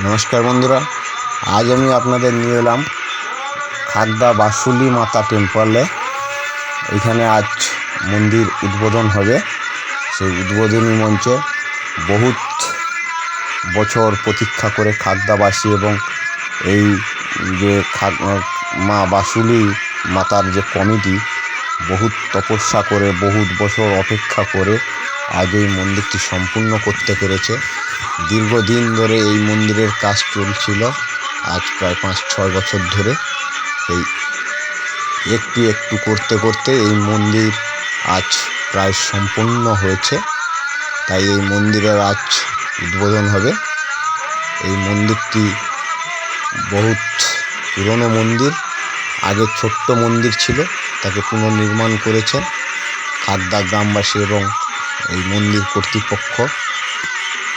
নমস্কার বন্ধুরা, আজ আমি আপনাদের নিয়ে এলাম খাগদা বাসুলি মাতা টেম্পলে এখানে আজ মন্দির উদ্বোধন হবে। সেই উদ্বোধনী মঞ্চে বহুত বছর প্রতীক্ষা করে খাগদাবাসী এবং এই যে মা বাসুলি মাতার যে কমিটি, বহুত তপস্যা করে, বহুত বছর অপেক্ষা করে আজ এই মন্দিরটি সম্পূর্ণ করতে পেরেছে। দীর্ঘদিন ধরে এই মন্দিরের কাজ চলছিল। আজ প্রায় পাঁচ, ছয় বছর ধরে এই একটু একটু করতে করতে এই মন্দির আজ প্রায় সম্পূর্ণ হয়েছে। তাই এই মন্দিরের আজ উদ্বোধন হবে। এই মন্দিরটি বহুত পুরনো মন্দির। আগে ছোট্ট মন্দির ছিল, তাকে পুনর্নির্মাণ করেছেন খাদ্দা গ্রামবাসী এবং এই মন্দির কর্তৃপক্ষ।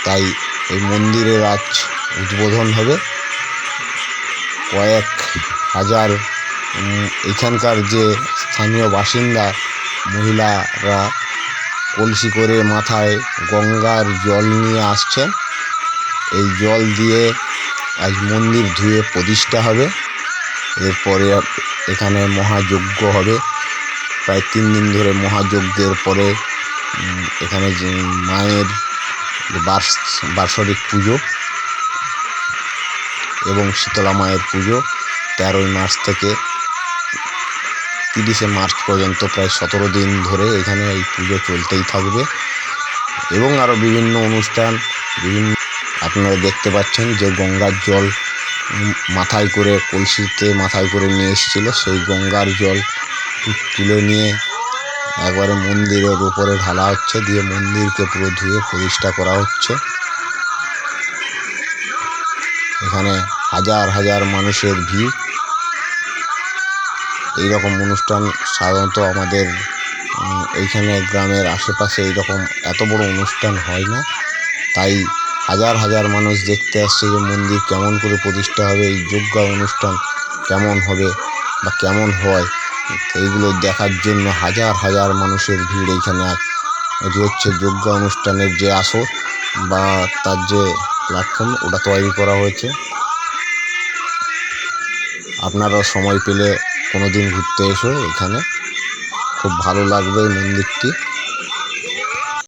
তাই এই মন্দিরের আজ উদ্বোধন হবে। কয়েক হাজার এখানকার যে স্থানীয় বাসিন্দা, মহিলারা কলসি করে মাথায় গঙ্গার জল নিয়ে আসছেন। এই জল দিয়ে আজ মন্দির ধুয়ে প্রতিষ্ঠা হবে। এরপরে এখানে মহাযজ্ঞ হবে। প্রায় তিন দিন ধরে মহাযজ্ঞের পরে এখানে যে মায়ের বার্ষরিক পুজো এবং শীতলা মায়ের পুজো তেরোই মার্চ থেকে তিরিশে মার্চ পর্যন্ত প্রায় সতেরো দিন ধরে এখানে এই পুজো চলতেই থাকবে এবং আরও বিভিন্ন অনুষ্ঠান, বিভিন্ন আপনারা দেখতে পাচ্ছেন যে গঙ্গার জল মাথায় করে কলসিতে মাথায় করে নিয়ে এসেছিল। সেই গঙ্গার জল তুলে নিয়ে একবারে মন্দিরের উপরে ঢালা হচ্ছে, দিয়ে মন্দিরকে পুরো ধুয়ে প্রতিষ্ঠা করা হচ্ছে। এখানে হাজার হাজার মানুষের ভিড়। এই রকম অনুষ্ঠান সাধারণত আমাদের এইখানে গ্রামের আশেপাশে এইরকম এত বড় অনুষ্ঠান হয় না। তাই হাজার হাজার মানুষ দেখতে আসছে যে মন্দির কেমন করে প্রতিষ্ঠা হবে, এই যজ্ঞ অনুষ্ঠান কেমন হবে বা কেমন হয়। এইগুলো দেখার জন্য হাজার হাজার মানুষের ভিড় এইখানে এটি হচ্ছে যোগ্য অনুষ্ঠানের যে আসর বা তার যে প্ল্যাটফর্ম ওটা তৈরি করা হয়েছে। আপনারাও সময় পেলে কোনো দিন ঘুরতে এসো এখানে। খুব ভালো লাগবে মন্দিরটি।